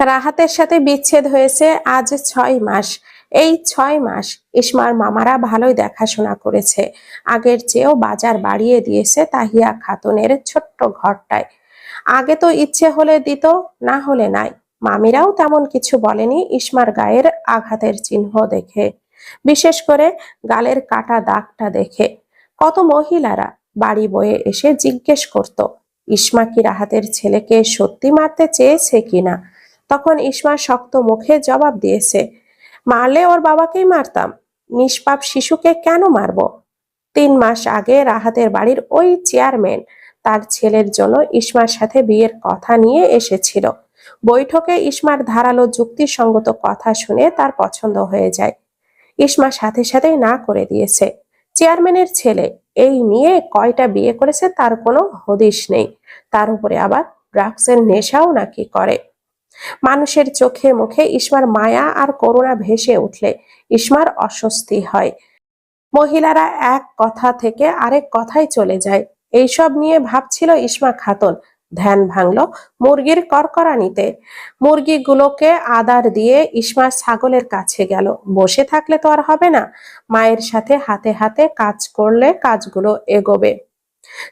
রাহাতের সাথে বিচ্ছেদ হয়েছে আজ ছয় মাস। এই ছয় মাস ইসমার মামারা ভালোই দেখাশোনা করেছে। আগের চেয়েও বাজার বাড়িয়ে দিয়েছে তাহিয়া খাতুনের ছোট্ট ঘরটায়। আগে তো ইচ্ছে হলে দিত, না হলে নাই। মামিরাও তেমন কিছু বলেনি ইসমার গায়ের আঘাতের চিহ্ন দেখে। বিশেষ করে গালের কাটা দাগটা দেখে। কত মহিলারা বাড়ি বয়ে এসে জিজ্ঞেস করত, ইসমা কি রাহাতের ছেলেকে সত্যি মারতে চেয়েছে কিনা? তখন ইসমা শক্ত মুখে জবাব দিয়েছে, মারলে ওর বাবাকেই মারতাম। নিষ্পাপ শিশুকে কেন মারবো? তিন মাস আগে রাহাতের বাড়ির ওই চেয়ারম্যান তার ছেলের জন্য ইসমার সাথে বিয়ের কথা নিয়ে এসেছিল। বৈঠকে ইসমার ধারালো যুক্তিসঙ্গত কথা শুনে তার পছন্দ হয়ে যায়। ইসমা সাথে সাথেই না করে দিয়েছে, চেয়ারম্যানের ছেলে, এই নিয়ে কয়টা বিয়ে করেছে তার কোনো হদিশ নেই। তার উপরে আবার ড্রাগসের নেশাও নাকি করে। মানুষের চোখে মুখে ইসমার মায়া আর করুণা ভেসে উঠলে ইসমার অস্বস্তি হয়। মহিলারা এক কথা থেকে আরেক কথায় চলে যায়। এইসব নিয়ে ভাবছিল ইসমা খাতুন। ধ্যান ভাঙলো মুরগির করকরানিতে মুরগিগুলোকে আদার দিয়ে ইসমা ছাগলের কাছে গেল। বসে থাকলে তো আর হবে না। মায়ের সাথে হাতে হাতে কাজ করলে কাজগুলো এগোবে।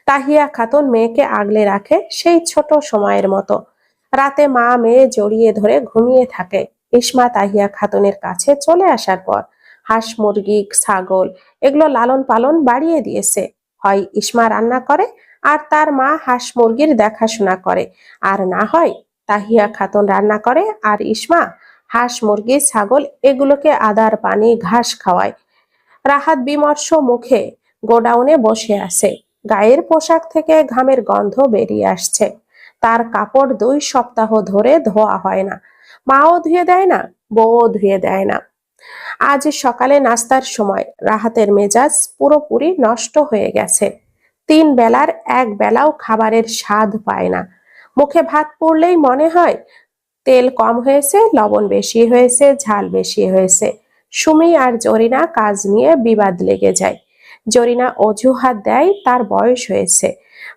তাহিয়া খাতুন মেয়েকে আগলে রাখে সেই ছোট সময়ের মতো। রাতে মা মেয়ে জড়িয়ে ধরে ঘুমিয়ে থাকে। ইসমা তাহিয়া খাতুনের কাছে চলে আসার পর হাঁস, মুরগি, ছাগল এগুলো লালন পালন বাড়িয়ে দিয়েছে। হয় ইসমা রান্না করে আর তার মা হাঁস, মুরগির দেখাশোনা করে। আর না হয় তাহিয়া খাতুন রান্না করে আর ইসমা হাঁস, মুরগি, ছাগল এগুলোকে আদার পানি, ঘাস খাওয়ায়। রাহাত বিমর্ষ মুখে গোডাউনে বসে আছে। গায়ের পোশাক থেকে ঘামের গন্ধ বেরিয়ে আসছে। তার কাপড় দুই সপ্তাহ ধরে ধোয়া হয় না। মাও ধুয়ে দেয় না, বউও ধুয়ে দেয় না। আজ সকালে নাস্তার সময়, রাহাতের মেজাজ পুরোপুরি নষ্ট হয়ে গেছে। তিন বেলার এক বেলাও খাবারের স্বাদ পায় না। মুখে ভাত পড়লেই মনে হয়, তেল কম হয়েছে, লবণ বেশি হয়েছে, ঝাল বেশি হয়েছে। সুমি আর জরিনা কাজ নিয়ে বিবাদ লেগে যায়। জরিনা অজুহাত দেয়, তার বয়স হয়েছে।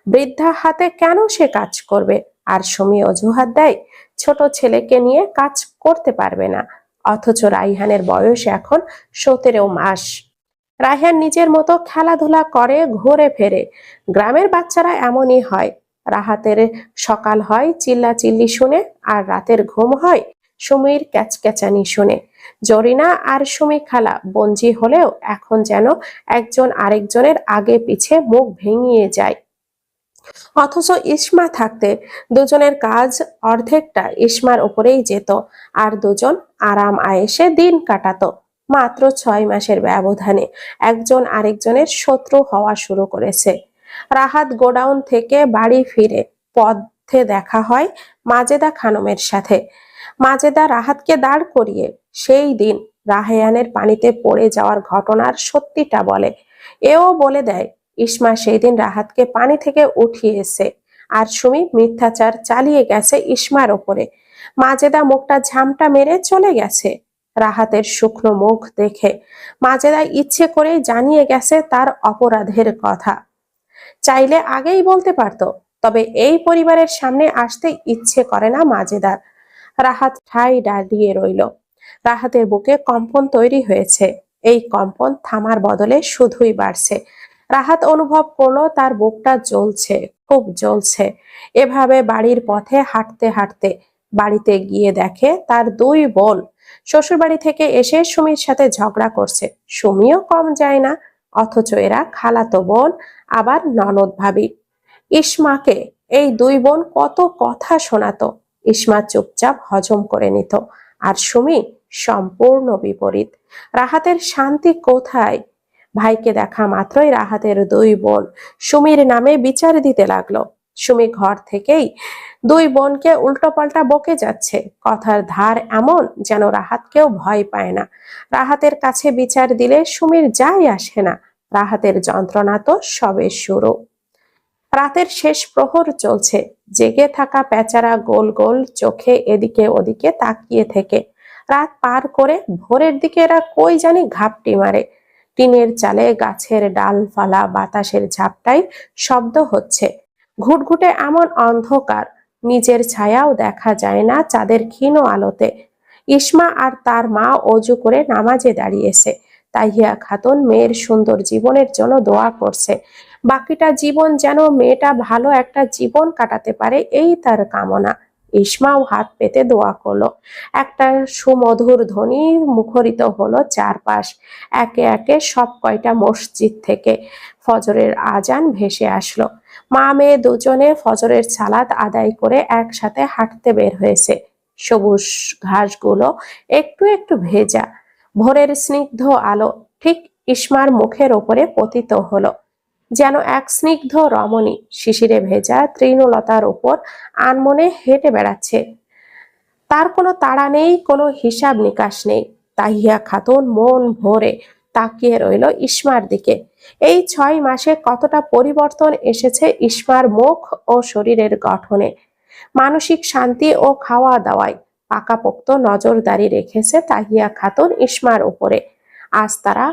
বৃদ্ধা হাতে কেন সে কাজ করবে? আর সুমি অজুহাত দেয়, ছোট ছেলেকে নিয়ে কাজ করতে পারবে না। অথচ রাইহানের বয়স এখন সতেরো মাস। রাইহান নিজের মতো খেলাধুলা করে ঘুরে ফেরে। গ্রামের বাচ্চারা এমনই হয়। রাহাতের সকাল হয় চিল্লা চিল্লি শুনে, আর রাতের ঘুম হয় সুমির ক্যাচক্যাচানি শুনে। জরিনা আর সুমি খালা বঞ্জি হলেও এখন যেন একজন আরেকজনের আগে পিছে মুখ ভেঙিয়ে যায়। অথচ ইসমা থাকতে দুজনের কাজ অর্ধেকটা ইসমার উপরেই যেত, আর দুজন আরাম আয়েসে দিন কাটাতো। মাত্র ছয় মাসের ব্যবধানে একজন আরেকজনের শত্রু হওয়া শুরু করেছে। রাহাত গোডাউন থেকে বাড়ি ফিরে পথে দেখা হয় মাজেদা খানমের সাথে। মাজেদা রাহাতকে দাঁড় করিয়ে সেই দিন রাহায়ানের পানিতে পড়ে যাওয়ার ঘটনার সত্যিটা বলে। এও বলে দেয় ইসমা সেই দিন রাহাতকে পানি থেকে উঠিয়েছে আর সুমি মিথ্যাচার চালিয়ে গেছে ইসমার ওপরে। মাজেদা মুখটা ঝামটা মেরে চলে গেছে রাহাতের শুকনো মুখ দেখে। মাজেদা ইচ্ছে করে জানিয়ে গেছে তার অপরাধের কথা। চাইলে আগেই বলতে পারতো, তবে এই পরিবারের সামনে আসতে ইচ্ছে করে না মাজেদার। রাহাত ঠাই দাঁড়িয়ে রইল। রাহাতের বুকে কম্পন তৈরি হয়েছে। এই কম্পন থামার বদলে শুধুই বাড়ছে। রাহাত অনুভব করল, তার বুকটা জ্বলছে, খুব জ্বলছে। এভাবে বাড়ির পথে হাঁটতে হাঁটতে বাড়িতে গিয়ে দেখে তার দুই বোন। শ্বশুর বাড়ি থেকে এসে সুমির সাথে ঝগড়া করছে। সুমিও কম যায় না, অথচ এরা খালাতো বোন, আবার ননদ ভাবি। ইসমাকে এই দুই বোন কত কথা শোনাতো। ইসমা চুপচাপ হজম করে নিত, আর সুমি সম্পূর্ণ বিপরীত। রাহাতের শান্তি কোথায়? ভাইকে দেখা মাত্রই রাহাতের দুই বোন সুমির নামে বিচার দিতে লাগল। সুমি ঘর থেকেই দুই বোনকে উল্টোপাল্টা বকে যাচ্ছে। কথার ধার এমন যেন রাহাতকেও ভয় পায় না। রাহাতের কাছে বিচার দিলে সুমির যাই আসে না। রাহাতের যন্ত্রণা তো সবে শুরু। রাতের শেষ প্রহর চলছে। জেগে থাকা পেচারা গোল গোল চোখে এদিকে ওদিকে তাকিয়ে থেকে। রাত পার করে ভোরের দিকে এরা কই জানি ঘাপটি মারে। টিনের চালে গাছের ডালফালা বাতাসের ঝাপটাই শব্দ হচ্ছে। ঘুটঘুটে এমন অন্ধকার, নিজের ছায়াও দেখা যায় না চাঁদের ক্ষীণ আলোতে। ইসমা আর তার মা অজু করে নামাজে দাঁড়িয়েছে। তাহিয়া খাতুন মেয়ের সুন্দর জীবনের জন্য দোয়া করছে। বাকিটা জীবন যেন মেয়েটা ভালো একটা জীবন কাটাতে পারে, এই তার কামনা। ইসমাও হাত পেতে দোয়া করল। একটা সুমধুর ধ্বনি মুখরিত হলো চারপাশ। একে একে সব কয়টা মসজিদ থেকে ফজরের আজান ভেসে আসলো। মা মেয়ে দুজনে ফজরের সালাত আদায় করে একসাথে হাঁটতে বের হয়েছে। সবুজ ঘাসগুলো একটু একটু ভেজা। ভোরের স্নিগ্ধ আলো ঠিক ইসমার মুখের ওপরে পতিত হলো। যেন এক স্নিগ্ধ রমণী শিশিরে ভেজা তৃণলতার উপর আনমনে হেঁটে বেড়াচ্ছে। তার কোনো তাড়া নেই, কোনো হিসাব নিকাশ নেই। তাহিয়া খাতুন মন ভরে তাকিয়ে রইল ইসমার দিকে। এই ছয় মাসে কতটা পরিবর্তন এসেছে ইসমার মুখ ও শরীরের গঠনে। মানসিক শান্তি ও খাওয়া দাওয়ায় পাকাপোক্ত নজরদারি রেখেছে তাহিয়া খাতুন ইসমার উপরে। আজ তারা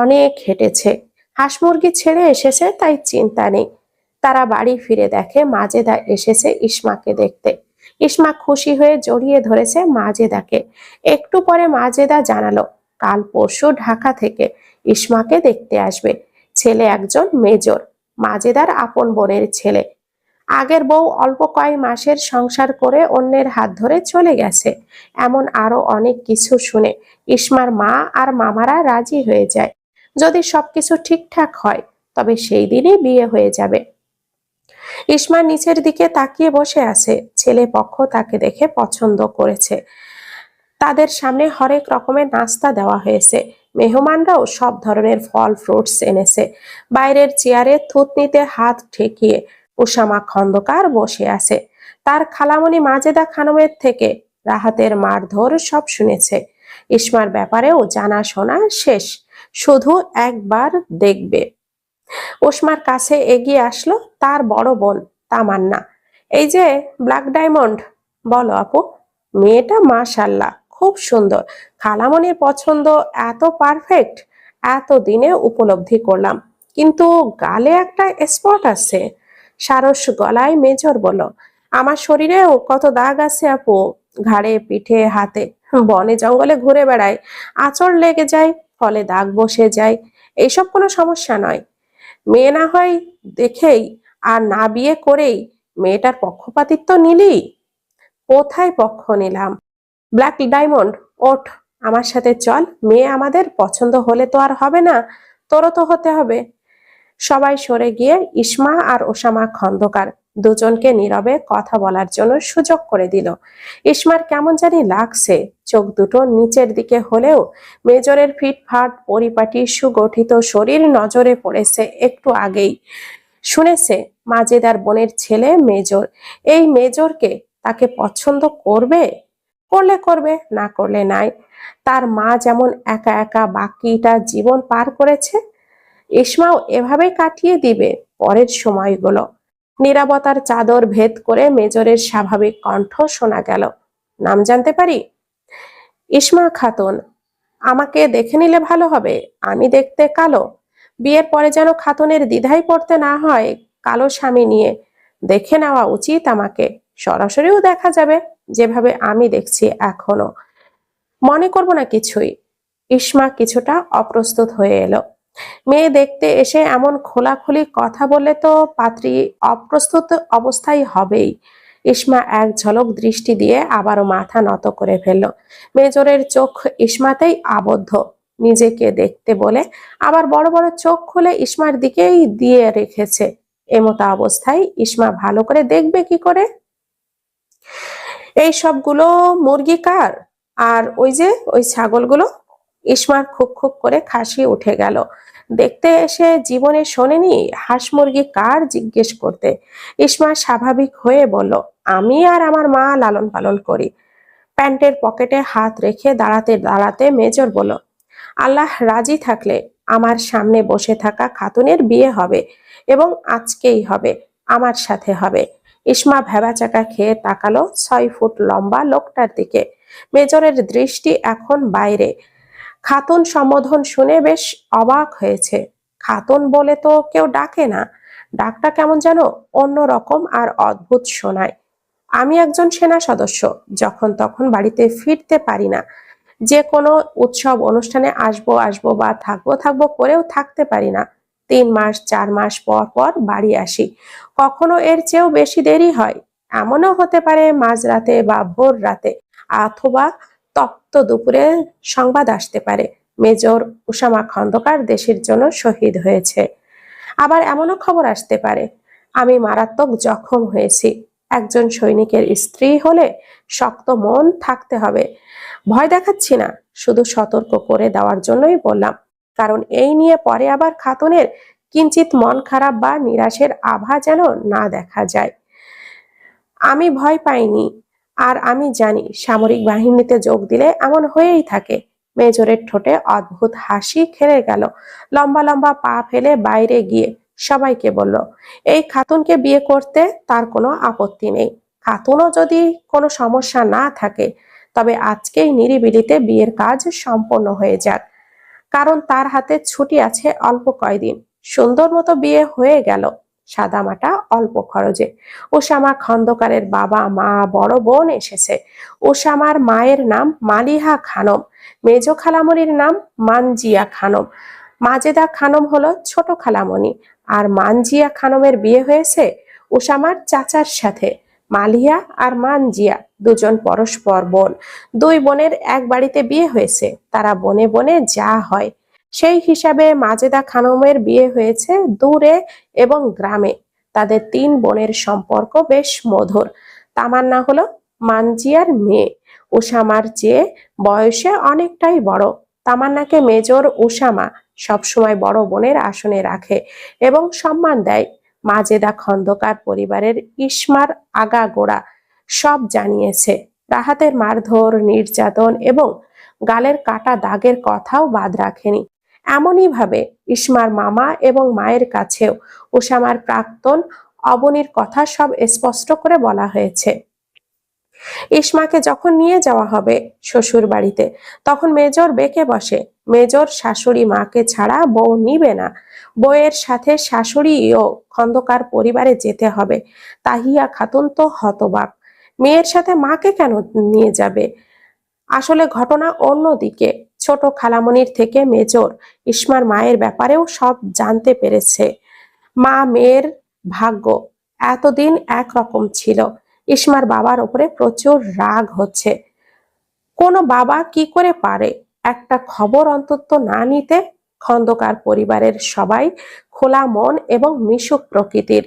অনেক হেঁটেছে। হাঁস মুরগি ছেড়ে এসেছে, তাই চিন্তা নেই। তারা বাড়ি ফিরে দেখে মাজেদা এসেছে ইসমাকে দেখতে। ইসমা খুশি হয়ে জড়িয়ে ধরেছে মাজেদাকে। একটু পরে মাজেদা জানালো, কাল পরশু ঢাকা থেকে ইসমাকে দেখতে আসবে। ছেলে একজন মেজর, মাজেদার আপন বোনের ছেলে। আগের বউ অল্প কয়েক মাসের সংসার করে অন্যের হাত ধরে চলে গেছে। এমন আরও অনেক কিছু শুনে ইসমার মা আর মামারা রাজি হয়ে যায়। যদি সবকিছু ঠিকঠাক হয়, তবে সেই দিনই বিয়ে হয়ে যাবে। ইসমা নিচের দিকে তাকিয়ে বসে আছে। ছেলে পক্ষ তাকে দেখে পছন্দ করেছে। তাদের সামনে হরেক রকমের নাস্তা দেওয়া হয়েছে। মেহমানরাও সব ধরনের ফল, ফ্রুটস এনেছে। বাইরের চেয়ারে থুতনিতে হাত ঠেকিয়ে উসামা খন্দকার বসে আছে। তার খালামণি মাজেদা খানমের থেকে রাহাতের মারধর সব শুনেছে। ইসমার ব্যাপারেও জানাশোনা শেষ। শুধু একবার দেখবে। ওসমার কাছে এগিয়ে আসলো তার বড় বোন তামান্না। এই যে ব্ল্যাক ডায়মন্ড, বলো আপু। মেয়েটা মাশাল্লাহ, খুব সুন্দর। খালামনির পছন্দ এত পারফেক্ট এত দিনে উপলব্ধি করলাম। কিন্তু গালে একটা স্পট আছে। সারস গলায় মেজর বলো, আমার শরীরেও কত দাগ আছে আপু, ঘাড়ে, পিঠে, হাতে? বনে জঙ্গলে ঘুরে বেড়ায়, আচর লেগে যায়, ফলে দাগ বসে যায়। এইসব কোনো সমস্যা নয়। মেয়ে না হয় দেখেই আর না বিয়ে করেই মেয়েটার পক্ষপাতিত্ব নিলি? কোথায় পক্ষ নিলাম? ব্ল্যাক ডায়মন্ড, ওঠ, আমার সাথে চল, মেয়ে আমাদের পছন্দ হলে তো আর হবে না, তোরও তো হতে হবে। সবাই সরে গিয়ে ইসমা আর ওসামা খন্দকার দুজনকে নীরবে কথা বলার জন্য সুযোগ করে দিল। ইসমার কেমন জানি লাগছে, চোখ দুটো নিচের দিকে হলেও মেজরের ফিটফাট পরিপাটি সুগঠিত শরীর নজরে পড়েছে একটু আগেই। শুনেছে, মাজেদার বোনের ছেলে মেজর। এই মেজরকে তাকে পছন্দ করবে? করলে করবে, না করলে নাই। তার মা যেমন একা একা বাকিটা জীবন পার করেছে, ইসমাও এভাবে কাটিয়ে দিবে পরের সময়গুলো। নিরাপত্তার চাদর ভেদ করে মেজরের স্বাভাবিক কণ্ঠ শোনা গেল। নাম জানতে পারি? ইসমা খাতুন, আমাকে দেখে নিলে ভালো হবে। আমি দেখতে কালো। বিয়ের পরে যেন খাতুনের দ্বিধাই পড়তে না হয়, কালো স্বামী নিয়ে দেখে নেওয়া উচিত আমাকে। সরাসরিও দেখা যাবে, যেভাবে আমি দেখছি এখনও। মনে করব না কিছুই। ইসমা কিছুটা অপ্রস্তুত হয়ে এলো। মেয়ে দেখতে এসে এমন খোলাখুলি কথা বললে তো পাত্রী অপ্রস্তুত অবস্থায় হবেই। ইসমা এক ঝলক দৃষ্টি দিয়ে আবারও মাথা নত করে ফেলল। মেজরের চোখ ইসমাতেই আবদ্ধ। নিজেকে দেখতে বলে আবার বড় বড় চোখ খুলে ইসমার দিকেই দিয়ে রেখেছে। এমতো অবস্থায় ইসমা ভালো করে দেখবে কি করে? এই সবগুলো মুরগি কার? আর ওই যে ওই ছাগলগুলো? ইসমার খুব খুব করে খাসি উঠে গেল। দেখতে এসে জীবনে শোনেনি হাঁস মুরগি কার জিজ্ঞেস করতে। ইসমা স্বাভাবিক হয়ে বলল, আমি আর আমার মা লালন পালন করি। প্যান্টের পকেটে হাত রেখে দাঁড়াতে দাঁড়াতে মেজর বলল, আল্লাহ রাজি থাকলে আমার সামনে বসে থাকা খাতুনের বিয়ে হবে এবং আজকেই হবে, আমার সাথে হবে। ইসমা ভেবাচাকা খেয়ে তাকালো ছয় ফুট লম্বা লোকটার দিকে। মেজরের দৃষ্টি এখন বাইরে। খাতুন সম্বোধন শুনে বেশ অবাক হয়েছে। খাতুন বলে তো কেউ ডাকে না। ডাকটা কেমন যেন অন্য রকম আর অদ্ভুত শোনায়। আমি একজন সেনা সদস্য, যখন তখন বাড়িতে ফিরতে পারি না। যে কোনো উৎসব অনুষ্ঠানে আসব আসব বা থাকব থাকব করেও থাকতে পারি না। তিন মাস, চার মাস পর পর বাড়ি আসি। কখনো এর চেয়েও বেশি দেরি হয়। এমনও হতে পারে মাঝরাতে বা ভোর রাতে অথবা তপ্ত দুপুরে সংবাদ আসতে পারে। মেজর উসামা খন্দকার দেশের জন্য শহীদ হয়েছে। আবার এমনও খবর আসতে পারে। আমি মারাত্মক জখম হয়েছি। একজন সৈনিকের স্ত্রী হলে শক্ত মন থাকতে হবে। ভয় দেখাচ্ছি না। শুধু সতর্ক করে দেওয়ার জন্যই বললাম। কারণ এই নিয়ে পরে আবার খাতুনের কিঞ্চিত মন খারাপ বা নিরাশের আভা যেন না দেখা যায়। আমি ভয় পাইনি। আর আমি জানি সামরিক বাহিনীতে যোগ দিলে এমন হয়েই থাকে। মেজরের ঠোঁটে অদ্ভুত হাসি খেলে গেল। লম্বা লম্বা পা ফেলে বাইরে গিয়ে সবাইকে বলল, এই খাতুনকে বিয়ে করতে তার কোনো আপত্তি নেই। খাতুনও যদি কোনো সমস্যা না থাকে, তবে আজকেই নিরিবিলিতে বিয়ের কাজ সম্পন্ন হয়ে যাক। কারণ তার হাতে ছুটি আছে অল্প কয়দিন। সুন্দর মতো বিয়ে হয়ে গেল। সাদামাটা অল্প খরচে। ওসামা খন্দকারের বাবা, মা, বড় বোন এসেছে। ওসামার মায়ের নাম মালিহা খানম, মেজ খালামনির নাম মানজিয়া খানম। মাজেদা খানম হলো ছোট খালামণি। আর মানজিয়া খানমের বিয়ে হয়েছে ওসামার চাচার সাথে। মালিয়া আর মানজিয়া দুজন পরস্পর বোন। দুই বোনের এক বাড়িতে বিয়ে হয়েছে। তারা বনে বনে যা হয় সেই হিসাবে মাজেদা খানমের বিয়ে হয়েছে দূরে এবং গ্রামে। তাদের তিন বোনের সম্পর্ক বেশ মধুর। তামান্না হলো মানজিয়ার মেয়ে, উষামার চেয়ে বয়সে অনেকটাই বড়। তামান্নাকে মেজর উষামা সবসময় বড় বোনের আসনে রাখে এবং সম্মান দেয়। মাজেদা খন্দকার পরিবারের ইসমার আগাগোড়া সব জানিয়েছে। রাহাতের মারধর, নির্যাতন এবং গালের কাটা দাগের কথাও বাদ রাখেনি। এমনই ভাবে ইসমার মামা এবং মায়ের কাছেও ওসামার প্রাক্তন অবনীর কথা সব স্পষ্ট করে বলা হয়েছে। ইসমাকে যখন নিয়ে যাওয়া হবে শ্বশুর বাড়িতে, তখন মেজর বেঁকে বসে, মেজর শাশুড়ি মাকে ছাড়া বউ নিবে না। বউয়ের সাথে শাশুড়িও খন্দকার পরিবারে যেতে হবে, তাহিয়া খাতুন তো হতবাক। মেয়ের সাথে মাকে কেন নিয়ে যাবে? আসলে ঘটনা অন্যদিকে ছোট খালামনির থেকে মেজর ইসমার মায়ের ব্যাপারেও সব জানতে পেরেছে। মা মেয়ের ভাগ্য এতদিন একরকম ছিল। ইসমার বাবার ওপরে প্রচুর রাগ হচ্ছে। কোনো বাবা কি করে পারে? একটা খবর অন্তত না নিতে খন্দকার পরিবারের সবাই খোলা মন এবং মিশুক প্রকৃতির।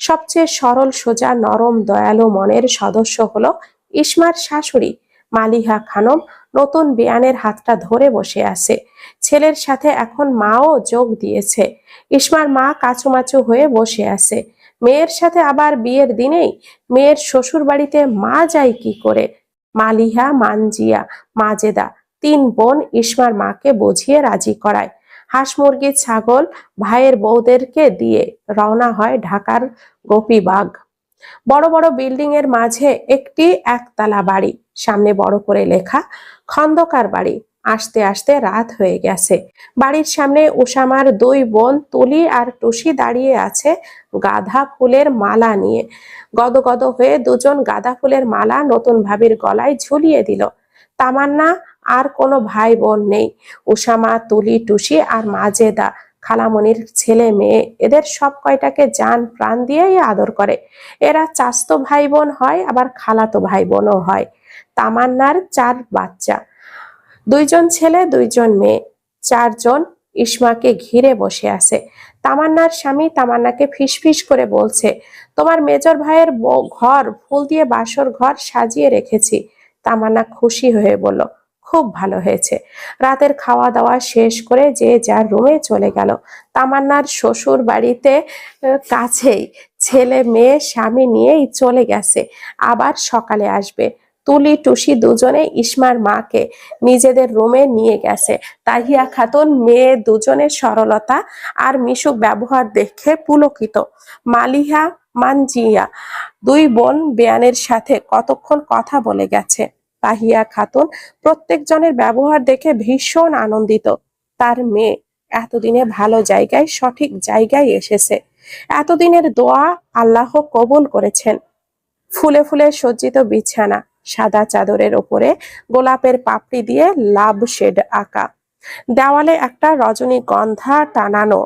সবচেয়ে সরল, সোজা, নরম, দয়ালু মনের সদস্য হলো ইসমার শাশুড়ি। মালিহা খানম নতুন বিয়ানের হাতটা ধরে বসে আছে। ছেলের সাথে এখন মাও যোগ দিয়েছে। ইসমার মা কাচুমাচু হয়ে বসে আছে। মেয়ের সাথে আবার বিয়ের দিনেই মেয়ের শ্বশুর বাড়িতে মা যায় কি করে? মালিহা, মানজিয়া, মাজেদা তিন বোন ইসমার মাকে বুঝিয়ে রাজি করায়। হাঁস মুরগি ছাগল ভাইয়ের বউদেরকে দিয়ে রওনা হয় ঢাকার গোপীবাগ। বড় বড় বিল্ডিং এর মাঝে একটি একতলা বাড়ি। সামনে বড় করে লেখা, খন্দকার বাড়ি। আসতে আসতে রাত হয়ে গেছে। বাড়ির সামনে ওসামার দুই বোন তুলি আর টুসি দাঁড়িয়ে আছে গাঁদা ফুলের মালা নিয়ে। গদগদ হয়ে দুজন গাঁদা ফুলের মালা নতুন ভাবির গলায় ঝুলিয়ে দিল। তামান্না, আর কোনো ভাই বোন নেই। ওসামা তুলি, টুসি আর মাজেদা খালামনির ছেলে মেয়ে, এদের সব কয়টাকে যান প্রাণ দিয়েই আদর করে। এরা চাস্তো ভাই বোন হয়, আবার খালাতো ভাই বোনও হয়। তামান্নার চার বাচ্চা। দুইজন ছেলে, দুইজন মেয়ে। চারজন ইসমাকে ঘিরে বসে আছে। তামান্নার স্বামী তামান্নাকে ফিসফিস করে বলছে, তোমার মেজর ভাইয়ের ঘর, ফুল দিয়ে বাসর ঘর সাজিয়ে রেখেছি। তামান্না খুশি হয়ে বলল, খুব ভালো হয়েছে। রাতের খাওয়া দাওয়া শেষ করে যে যার রুমে চলে গেল। তামান্নার শ্বশুর বাড়িতে কাছেই ছেলে, মেয়ে, স্বামী নিয়েই চলে গেছে। আবার সকালে আসবে। তুলি, টুসি দুজনে ইসমার মাকে নিজেদের রুমে নিয়ে গেছে। তাহিয়া খাতুন, মেয়ে দুজনের সরলতা আর মিশুক ব্যবহার দেখে পুলকিত। মালিহা, মানজিয়া দুই বোন বেয়ানের সাথে কতক্ষণ কথা বলে গেছে। তাহিয়া খাতুন প্রত্যেকজনের ব্যবহার দেখে ভীষণ আনন্দিত। তার মেয়ে এতদিনে ভালো জায়গায়, সঠিক জায়গায় এসেছে। এতদিনের দোয়া আল্লাহ কবুল করেছেন। ফুলে ফুলে সজ্জিত বিছানা। সাদা চাদরের ওপরে গোলাপের পাপড়ি দিয়ে লাভ শেড আঁকা। দেওয়ালে একটা রজনীগন্ধা টানানো,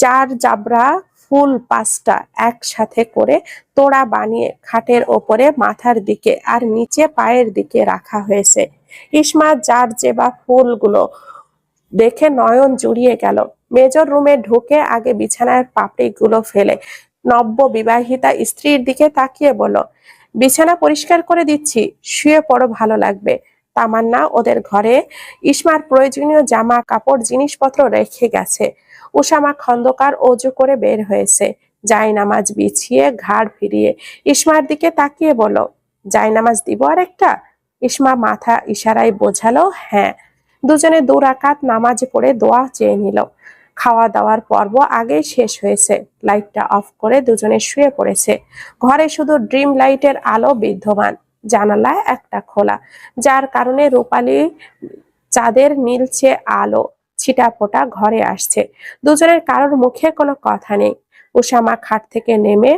যার জাবরা ফুল পাঁচটা একসাথে করে তোড়া বানিয়ে খাটের ওপরে মাথার দিকে আর নিচে পায়ের দিকে রাখা হয়েছে। ইসমা, যার জেবা ফুলগুলো দেখে নয়ন জুড়িয়ে গেল, মেজর রুমে ঢুকে আগে বিছানার পাপড়িগুলো ফেলে। নব্য বিবাহিতা স্ত্রীর দিকে তাকিয়ে বলল বিছানা পরিষ্কার করে দিচ্ছি, শুয়ে পড়ো, ভালো লাগবে। তামান্না, ওদের ঘরে ইসমার প্রয়োজনীয় জামা, কাপড়, জিনিসপত্র রেখে গেছে। উষামা খন্দকার অজু করে বের হয়েছে। জায়নামাজ বিছিয়ে ঘাড় ফিরিয়ে ইসমার দিকে তাকিয়ে বলল, জায়নামাজ দিব আর একটা? ইসমা মাথা ইশারায় বোঝালো হ্যাঁ। দুজনে দু রাকাত নামাজ পড়ে দোয়া চেয়ে নিল। খাওয়া দাওয়ার পর্ব আগেই শেষ হয়েছে। লাইটটা অফ করে দুজনে শুয়ে পড়েছে। ঘরে শুধু ড্রিম লাইটের আলো বিদ্যমান। জানালায় একটা খোলা, যার কারণে রূপালী চাঁদের নীলচে আলো ছিটাফোটা ঘরে আসছে। দুজনের কারোর মুখে কোনো কথা নেই। উষামা খাট থেকে নেমে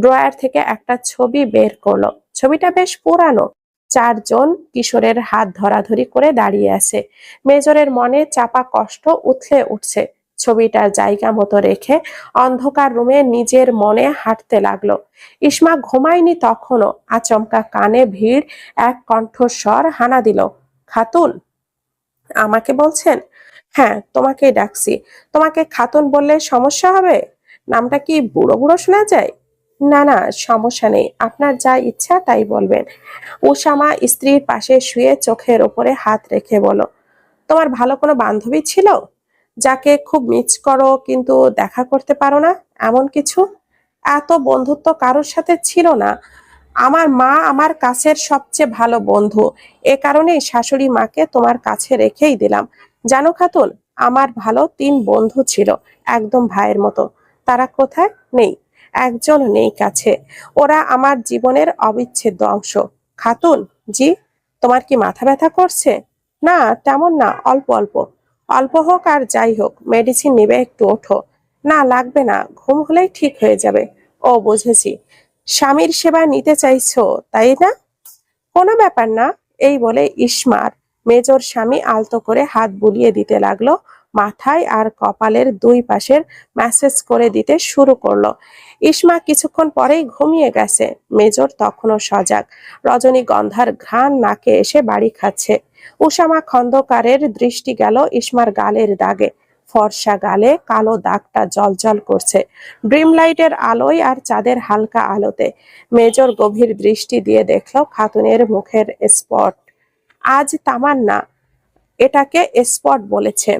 ড্রয়ার থেকে একটা ছবি বের করল। ছবিটা বেশ পুরানো। চারজন কিশোরের হাত ধরাধরি করে দাঁড়িয়ে আছে। মেজরের মনে চাপা কষ্ট উথলে উঠছে। ছবিটার জায়গা মতো রেখে অন্ধকার রুমে নিজের মনে হাঁটতে লাগল। ইসমা ঘুমায়নি তখনও। আচমকা কানে ভিড়, এক কণ্ঠস্বর হানা দিল, খাতুন, আমাকে বলছেন? হ্যাঁ তোমাকে ডাকছি। তোমাকে খাতুন বললে সমস্যা হবে? নামটা কি বুড়ো বুড়ো শোনা যায়? না না, সমস্যা নেই। আপনার যা ইচ্ছা তাই বলবেন। উষামা স্ত্রীর পাশে শুয়ে চোখের ওপরে হাত রেখে বলো তোমার ভালো কোনো বান্ধবী ছিল? যাকে খুব মিস করো কিন্তু দেখা করতে পারো না, এমন কিছু? এত বন্ধুত্ব কারোর সাথে ছিল না। আমার মা আমার কাছের সবচেয়ে ভালো বন্ধু। এ কারণেই শাশুড়ি মাকে তোমার কাছে রেখেই দিলাম। জানো খাতুন, আমার ভালো তিন বন্ধু ছিল, একদম ভাইয়ের মতো। তারা কোথায়? নেই। একজন নেই কাছে। ওরা আমার জীবনের অবিচ্ছেদ্য অংশ। খাতুন, জি, তোমার কি মাথা ব্যথা করছে? না, তেমন না, অল্প অল্প। অল্প হোক আর যাই হোক মেডিসিন নিবে একটু ওঠো। না, লাগবে না, ঘুম হলেই ঠিক হয়ে যাবে। ও, বুঝেছি। স্বামীর সেবা নিতে চাইছো, তাই না? কোনো ব্যাপার না, এই বলে ইসমার মেজর স্বামী আলতো করে হাত বুলিয়ে দিতে লাগল। মাথায় আর কপালের দুই পাশের ম্যাসেজ করে দিতে শুরু করল। ইসমা কিছুক্ষণ পরেই ঘুমিয়ে গেছে। মেজর তখনও সজাগ। রজনীগন্ধার ঘ্রাণ নাকে এসে বাড়ি খাচ্ছে। উষামা খন্দকারের দৃষ্টি গেল ইসমার গালের দাগে। ফর্সা গালে কালো দাগটা জলজল করছে। ড্রিম লাইটের আলোয় আর চাঁদের হালকা আলোতে। মেজর গভীর দৃষ্টি দিয়ে দেখল খাতুনের মুখের স্পট। আজ তামান্না। এটাকে স্পট বলেছে।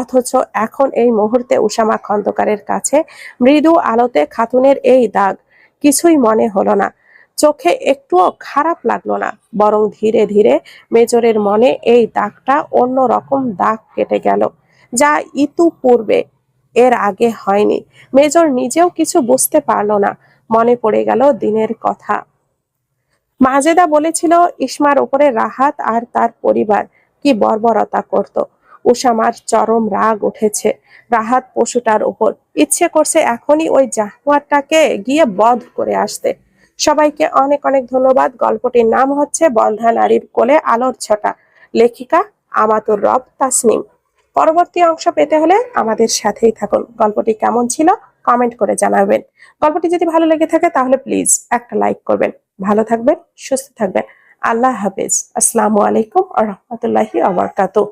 অথচ এখন এই মুহূর্তে উষামা খন্দকারের কাছে মৃদু আলোতে খাতুনের এই দাগ কিছুই মনে হলো না। চোখে একটুও খারাপ লাগল না, বরং ধীরে ধীরে মেজরের মনে এই দাগটা অন্য রকম দাগ কেটে গেল, যা ইতু পূর্বে এর আগে হয়নি। মেজর নিজেও কিছু বুঝতে পারল না, মনে পড়ে গেল দিনের কথা। মাজেদা বলেছিল, ইসমার উপরে রাহাত আর তার পরিবার কি বর্বরতা করত। উষামার চরম রাগ উঠেছে। রাহাত পশুটার উপর। ইচ্ছে করছে এখনই ওই জানোয়ারটাকে গিয়ে বধ করে আসতে। সবাইকে অনেক অনেক ধন্যবাদ। গল্পটির নাম হচ্ছে বন্ধা নারীর কোলে আলোর ছটা। লেখিকা আমাতুর রব তাসনিম। পরবর্তী অংশ পেতে হলে আমাদের সাথেই থাকুন। গল্পটি কেমন ছিল কমেন্ট করে জানাবেন। গল্পটি যদি ভালো লেগে থাকে তাহলে প্লিজ একটা লাইক করবেন। ভালো থাকবেন, সুস্থ থাকবেন। আল্লাহ হাফেজ। আসসালামু আলাইকুম আ রহমতুল্লাহি আবরকাতুহ